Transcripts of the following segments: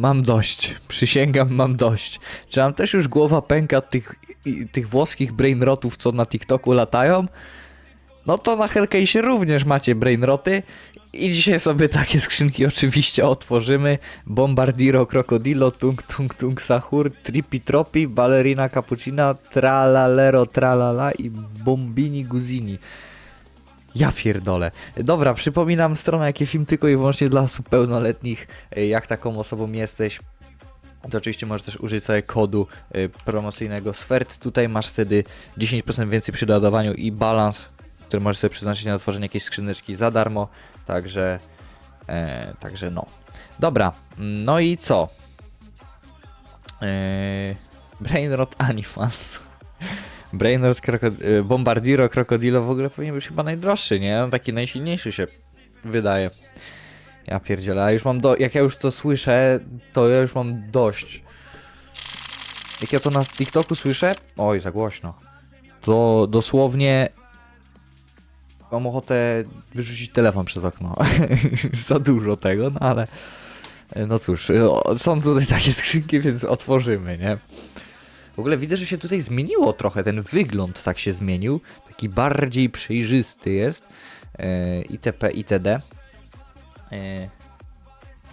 mam dość. Przysięgam, mam dość. Czy mam też już głowa pęka tych, i, tych włoskich brainrotów, co na TikToku latają? No to na Hellcase'ie również macie brainroty. I dzisiaj sobie takie skrzynki oczywiście otworzymy. Bombardiro, Crocodilo, Tung Tung Tung Sahur, Tripi Tropi, Ballerina Cappuccina, Tralalero Tralala i Bombini Guzini. Ja pierdolę. Dobra, przypominam stronę jakie film tylko i wyłącznie dla osób pełnoletnich. E, Jak taką osobą jesteś, to oczywiście możesz też użyć sobie kodu e, promocyjnego SFERT. Tutaj masz wtedy 10% więcej przy doładowaniu i balans, który możesz sobie przeznaczyć na otworzenie jakiejś skrzyneczki za darmo. Także, e, także no. Dobra, no i co? E, Brainrot Animals. Brainrot kroko- y, Bombardiro Krokodilo w ogóle powinien być chyba najdroższy, nie? On taki najsilniejszy się wydaje. Ja pierdzielę, a już mam do... Jak ja już to słyszę, to ja już mam dość. Jak ja to na TikToku słyszę... Oj, za głośno. To dosłownie... Mam ochotę wyrzucić telefon przez okno. za dużo tego, no ale... No cóż, są tutaj takie skrzynki, więc otworzymy, nie? W ogóle widzę, że się tutaj zmieniło trochę, ten wygląd tak się zmienił. Taki bardziej przejrzysty jest. E, itp. itd. E,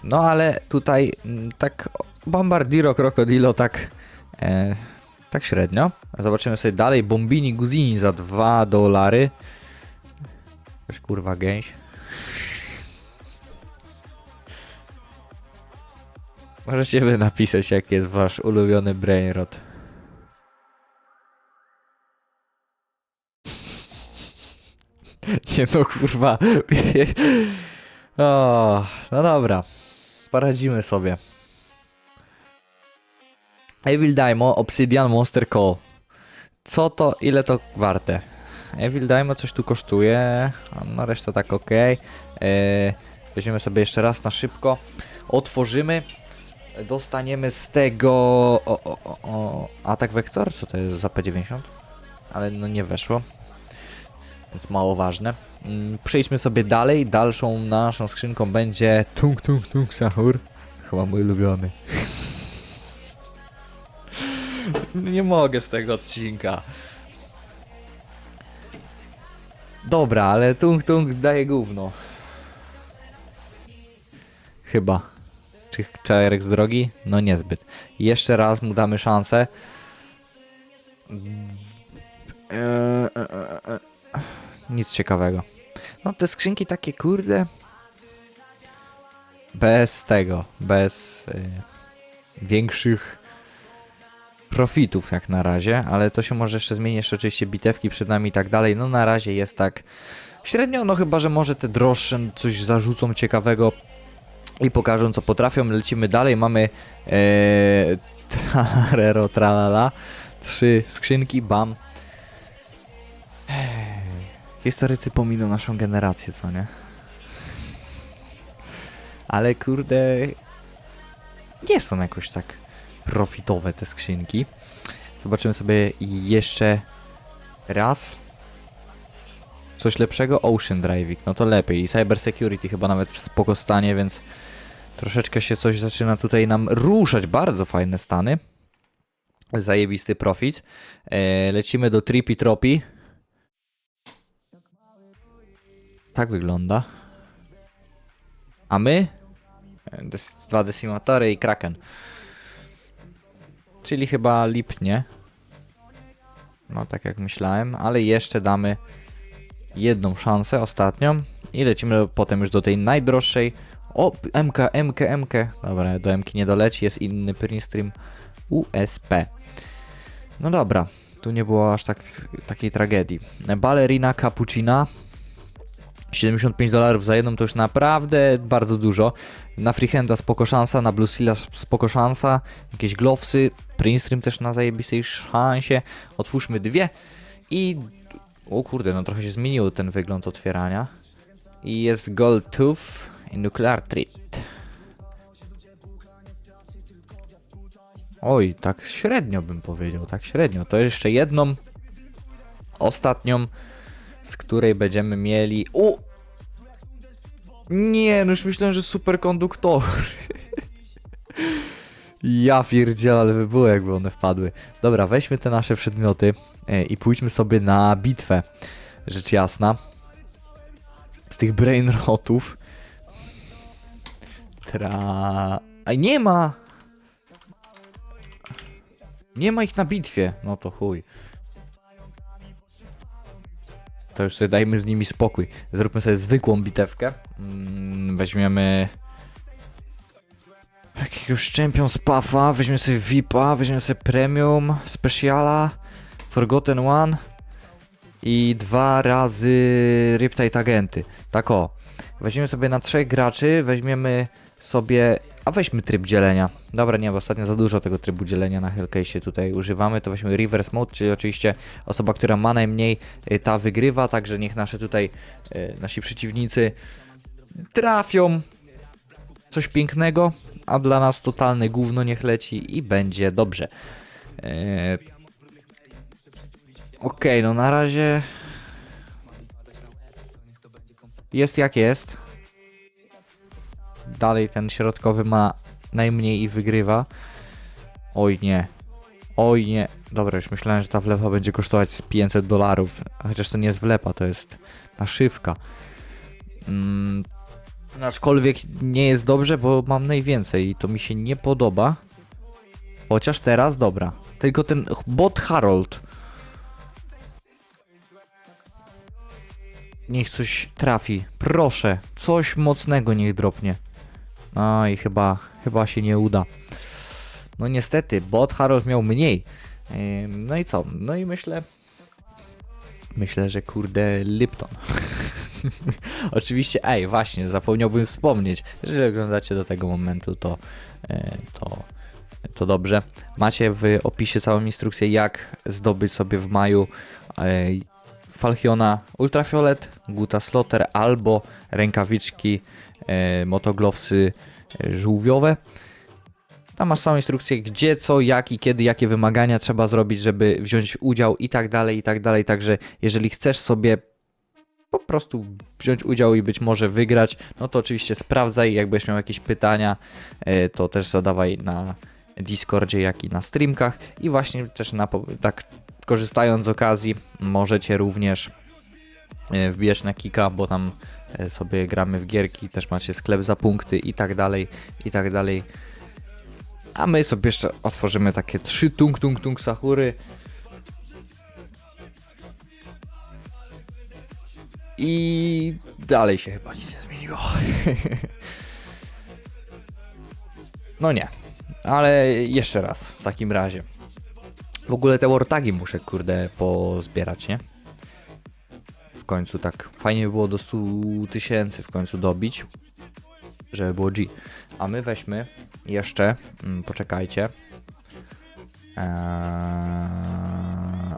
no ale tutaj tak Bombardiro Crocodilo tak e, tak średnio. Zobaczymy sobie dalej. Bombini Guzini za 2 dolary. Jakaś kurwa gęś. Możecie wy napisać, jaki jest wasz ulubiony brainrot. Nie no kurwa. O, no dobra. Poradzimy sobie. Evil Daimo, Obsidian Monster Call. Co to, ile to warte? Evil Daimo coś tu kosztuje, no reszta tak ok. Eee, weźmiemy sobie jeszcze raz na szybko. Otworzymy. Dostaniemy z tego... O, o, o, o, atak Vektor? Co to jest za P90? Ale no nie weszło więc mało ważne. Mm, Przejdźmy sobie dalej. Dalszą naszą skrzynką będzie Tung Tung Tung Sahur. Chyba mój ulubiony. Nie mogę z tego odcinka. Dobra, ale Tung Tung daje gówno. Chyba. Czy czarek z drogi? No niezbyt. Jeszcze raz mu damy szansę. Eee, e, e, e. Nic ciekawego. No te skrzynki takie kurde. Bez tego, bez y, większych profitów jak na razie, ale to się może jeszcze zmieni, jeszcze oczywiście bitewki przed nami i tak dalej. No na razie jest tak średnio, no chyba, że może te droższe coś zarzucą ciekawego i pokażą co potrafią. Lecimy dalej, mamy e, trarero tralala, trzy skrzynki, bam. Historycy pominą naszą generację, co nie? Ale kurde... Nie są jakoś tak profitowe te skrzynki. Zobaczymy sobie jeszcze raz. Coś lepszego? Ocean Driving, no to lepiej. I Cyber Security chyba nawet spoko stanie, więc troszeczkę się coś zaczyna tutaj nam ruszać. Bardzo fajne stany. Zajebisty profit. E, lecimy do Trippy Tropi. Tak wygląda. A my? Dwa decimatory i kraken. Czyli chyba lipnie. No tak jak myślałem, ale jeszcze damy jedną szansę, ostatnią. I lecimy potem już do tej najdroższej. O, MK, MK, MK. Dobra, do MK nie doleci, jest inny print stream USP. No dobra, tu nie było aż tak, takiej tragedii. Ballerina Cappuccina 75 dolarów za jedną to już naprawdę bardzo dużo. Na Freehanda spoko szansa, na Blue spoko szansa, jakieś glowsy, Princeton też na zajebistej szansie. Otwórzmy dwie i... O kurde, no trochę się zmienił ten wygląd otwierania. I jest Gold Tooth i Nuclear Treat. Oj, tak średnio bym powiedział, tak średnio. To jeszcze jedną, ostatnią z której będziemy mieli... U! Nie, no już myślałem, że superkonduktor. Ja pierdzielę, ale by było jakby one wpadły. Dobra, weźmy te nasze przedmioty e, i pójdźmy sobie na bitwę. Rzecz jasna. Z tych brain rotów. Tra... A nie ma! Nie ma ich na bitwie. No to chuj. To już sobie dajmy z nimi spokój. Zróbmy sobie zwykłą bitewkę. Mm, Weźmiemy jakiegoś Champion Spaffa, weźmiemy sobie VIPa, weźmiemy sobie Premium, Speciala, Forgotten One i dwa razy Riptide Agenty. Tak o. Weźmiemy sobie na trzech graczy, weźmiemy sobie... A weźmy tryb dzielenia. Dobra, nie, bo ostatnio za dużo tego trybu dzielenia na Hellcase tutaj używamy. To weźmy Reverse Mode, czyli oczywiście osoba, która ma najmniej, y, ta wygrywa, także niech nasze tutaj, y, nasi przeciwnicy trafią coś pięknego, a dla nas totalne gówno niech leci i będzie dobrze. Eee... Okej, no na razie jest jak jest. Dalej ten środkowy ma najmniej i wygrywa. Oj nie. Oj nie. Dobra, już myślałem, że ta wlepa będzie kosztować z 500 dolarów. Chociaż to nie jest wlepa, to jest naszywka. Mm, Aczkolwiek nie jest dobrze, bo mam najwięcej i to mi się nie podoba. Chociaż teraz dobra. Tylko ten bot Harold. Niech coś trafi. Proszę. Coś mocnego niech dropnie. No i chyba, chyba się nie uda. No niestety, bot Harold miał mniej. No i co? No i myślę... Myślę, że kurde Lipton. Oczywiście, ej, właśnie, zapomniałbym wspomnieć, jeżeli oglądacie do tego momentu, to, e, to, to dobrze. Macie w opisie całą instrukcję, jak zdobyć sobie w maju e, Falchiona Ultrafiolet, Guta Slotter albo rękawiczki e, motoglowsy e, żółwiowe. Tam masz całą instrukcję, gdzie, co, jak i kiedy, jakie wymagania trzeba zrobić, żeby wziąć udział i tak dalej, i tak dalej. Także jeżeli chcesz sobie po prostu wziąć udział i być może wygrać, no to oczywiście sprawdzaj, jakbyś miał jakieś pytania, e, to też zadawaj na Discordzie, jak i na streamkach i właśnie też na, tak korzystając z okazji, możecie również e, wbijać na Kika, bo tam e, sobie gramy w gierki, też macie sklep za punkty i tak dalej, i tak dalej. A my sobie jeszcze otworzymy takie trzy tung tung tung sahury. I dalej się chyba nic nie zmieniło. no nie, ale jeszcze raz w takim razie. W ogóle te wartagi muszę kurde pozbierać, nie? W końcu tak fajnie by było do 100 tysięcy w końcu dobić, żeby było G. A my weźmy jeszcze, mm, poczekajcie. Eee,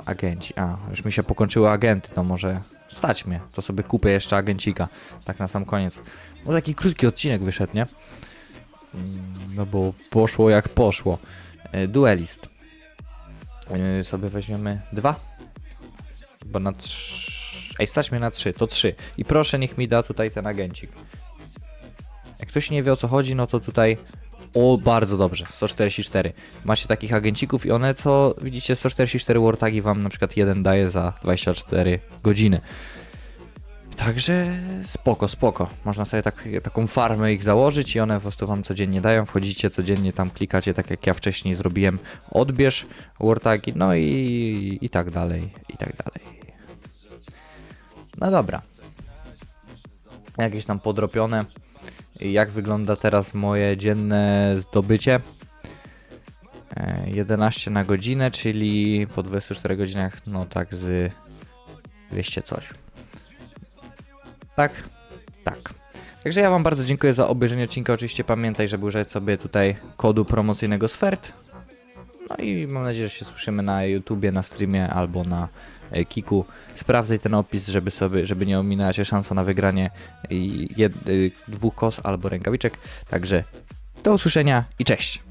agenci. A, już mi się pokończyły agenty, to może stać mnie. To sobie kupię jeszcze agencika. Tak na sam koniec. No taki krótki odcinek wyszedł, nie? Mm, No bo poszło jak poszło. E, Duelist. E, Sobie weźmiemy dwa. Bo na trzy... Ej, stać mnie na trzy, to trzy. I proszę, niech mi da tutaj ten agencik. Jak ktoś nie wie o co chodzi, no to tutaj o, bardzo dobrze, 144. Macie takich agencików i one co, widzicie, 144 wartagi wam na przykład jeden daje za 24 godziny. Także spoko, spoko. Można sobie tak, taką farmę ich założyć i one po prostu wam codziennie dają. Wchodzicie codziennie, tam klikacie, tak jak ja wcześniej zrobiłem, odbierz wartagi, no i, i tak dalej, i tak dalej. No dobra. Jakieś tam podrobione. Jak wygląda teraz moje dzienne zdobycie? E, 11 na godzinę, czyli po 24 godzinach, no tak z 200 coś. Tak? Tak. Także ja Wam bardzo dziękuję za obejrzenie odcinka. Oczywiście pamiętaj, żeby użyć sobie tutaj kodu promocyjnego SFERT. No i mam nadzieję, że się słyszymy na YouTubie, na streamie albo na e, Kiku. Sprawdzaj ten opis, żeby sobie, żeby nie ominęła się szansa na wygranie i jed, y, dwóch kos albo rękawiczek. Także do usłyszenia i cześć!